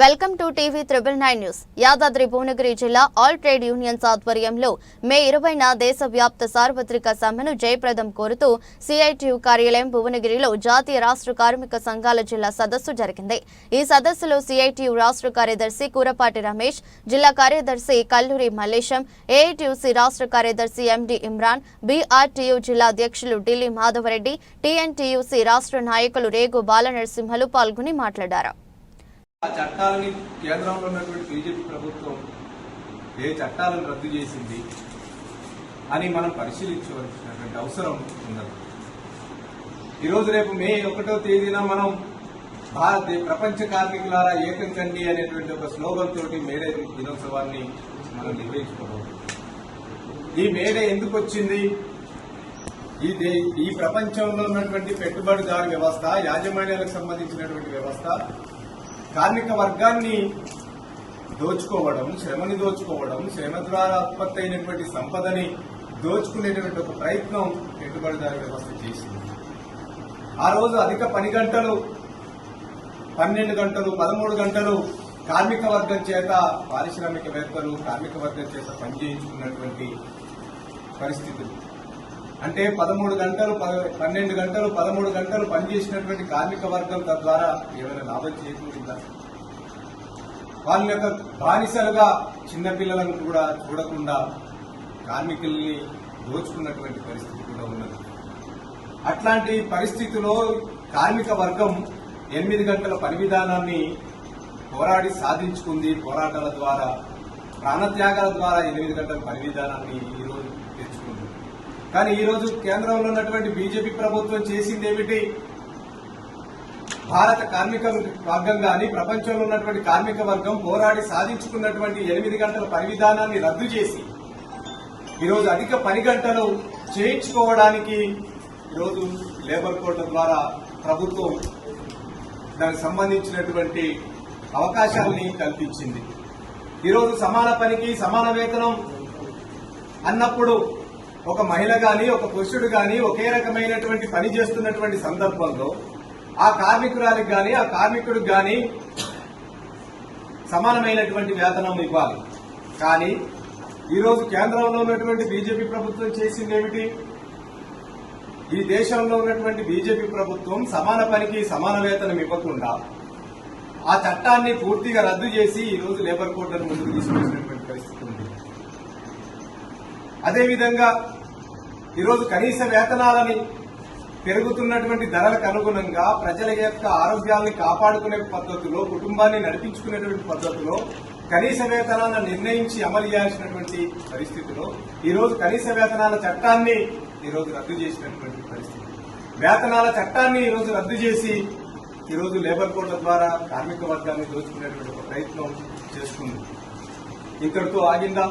Welcome to TV triple nine news. Yadadri Bhuvanagiri జిల్లా all trade unions ఆధ్వర్యంలో మే ఇరవైన దేశవ్యాప్త సార్వత్రిక సమ్మెను జయప్రదం కోరుతూ సిఐటియు కార్యాలయం భువనగిరిలో జాతీయ రాష్ట్ర కార్మిక సంఘాల జిల్లా సదస్సు జరిగింది. ఈ సదస్సులో సిఐటియు రాష్ట్ర కార్యదర్శి కూరపాటి రమేష్ జిల్లా కార్యదర్శి కల్లూరి మల్లేశం ఏఐటియుసి రాష్ట్ర కార్యదర్శి ఎండి ఇమ్రాన్ బీఆర్టీయు జిల్లా అధ్యక్షులు ఢిల్లీ మాధవరెడ్డి టీఎన్టీయూసీ రాష్ట్ర నాయకులు రేగు బాలనరసింహలు పాల్గొని మాట్లాడారు. ఆ చట్టాలని కేంద్రంలో ఉన్నటువంటి బీజేపీ ప్రభుత్వం ఏ చట్టాలను రద్దు చేసింది అని మనం పరిశీలించవలసినటువంటి అవసరం ఉన్నది. ఈరోజు రేపు మే ఒకటో తేదీన మనం భారత ప్రపంచ కార్మికులారా ఏకం కండి అనేటువంటి ఒక స్లోగన్ తోటి మేడే దినోత్సవాన్ని మనం నిర్వహించుకోవాలి ఈ మేడే ఎందుకు వచ్చింది? ఈ ఈ ప్రపంచంలో ఉన్నటువంటి పెట్టుబడిదారు వ్యవస్థ యాజమాన్యాలకు సంబంధించినటువంటి వ్యవస్థ కార్మిక వర్గాన్ని దోచుకోవడం శ్రమని దోచుకోవడం శ్రమ ద్వారా ఉత్పత్తి అయినటువంటి సంపదని దోచుకునేటువంటి ఒక ప్రయత్నం పెట్టుబడిదారు వ్యవస్థ చేసింది. ఆ రోజు అధిక పని గంటలు పన్నెండు గంటలు పదమూడు గంటలు కార్మిక వర్గం చేత పారిశ్రామికవేత్తలు కార్మిక వర్గం చేత పనిచేయించుకున్నటువంటి పరిస్థితులు. అంటే పదమూడు గంటలు ప- పన్నెండు గంటలు పదమూడు గంటలు పనిచేసినటువంటి కార్మిక వర్గం తద్వారా ఏమైనా లాభం చేకూరిందా? వాళ్ళ యొక్క బానిసలుగా చిన్నపిల్లలను కూడా చూడకుండా కార్మికుల్ని దోచుకున్నటువంటి పరిస్థితి కూడా ఉన్నది. అట్లాంటి పరిస్థితిలో కార్మిక వర్గం ఎనిమిది గంటల పని విధానాన్ని పోరాడి సాధించుకుంది. పోరాటాల ద్వారా ప్రాణత్యాగాల ద్వారా ఎనిమిది గంటల పని విధానాన్ని ఈరోజు కానీ ఈరోజు కేంద్రంలో ఉన్నటువంటి బీజేపీ ప్రభుత్వం చేసింది ఏమిటి? భారత కార్మిక వర్గం గాని ప్రపంచంలో ఉన్నటువంటి కార్మిక వర్గం పోరాడి సాధించుకున్నటువంటి ఎనిమిది గంటల పని విధానాన్ని రద్దు చేసి ఈరోజు అధిక పని గంటలు చేయించుకోవడానికి ఈరోజు లేబర్ కోర్టు ద్వారా ప్రభుత్వం దానికి సంబంధించినటువంటి అవకాశాలని కల్పించింది. ఈరోజు సమాన పనికి సమాన వేతనం అన్నప్పుడు ఒక మహిళ గాని ఒక పురుషుడు గాని ఒకే రకమైనటువంటి పని చేస్తున్నటువంటి సందర్భంలో ఆ కార్మికురాలికి గాని ఆ కార్మికుడికి గాని సమానమైనటువంటి వేతనం ఇవ్వాలి. కానీ ఈరోజు కేంద్రంలో ఉన్నటువంటి బీజేపీ ప్రభుత్వం చేసింది ఏమిటి? ఈ దేశంలో ఉన్నటువంటి బీజేపీ ప్రభుత్వం సమాన పనికి సమాన వేతనం ఇవ్వకుండా ఆ చట్టాన్ని పూర్తిగా రద్దు చేసి ఈరోజు లేబర్ కోడ్లను ముందుకు తీసుకొచ్చినటువంటి పరిస్థితి ఉంది. అదేవిధంగా ఈరోజు కనీస వేతనాలని పెరుగుతున్నటువంటి ధరలకు అనుగుణంగా ప్రజల యొక్క ఆరోగ్యాన్ని కాపాడుకునే పద్ధతిలో కుటుంబాన్ని నడిపించుకునేటువంటి పద్ధతిలో కనీస వేతనాలను నిర్ణయించి అమలు చేయాల్సినటువంటి పరిస్థితిలో ఈరోజు కనీస వేతనాల చట్టాన్ని ఈరోజు రద్దు చేసినటువంటి పరిస్థితి. వేతనాల చట్టాన్ని ఈరోజు రద్దు చేసి ఈరోజు లేబర్ కోడ్ల ద్వారా కార్మిక వర్గాన్ని దోచుకునేటువంటి ఒక ప్రయత్నం చేస్తుంది. ఇంతటితో ఆగిందా?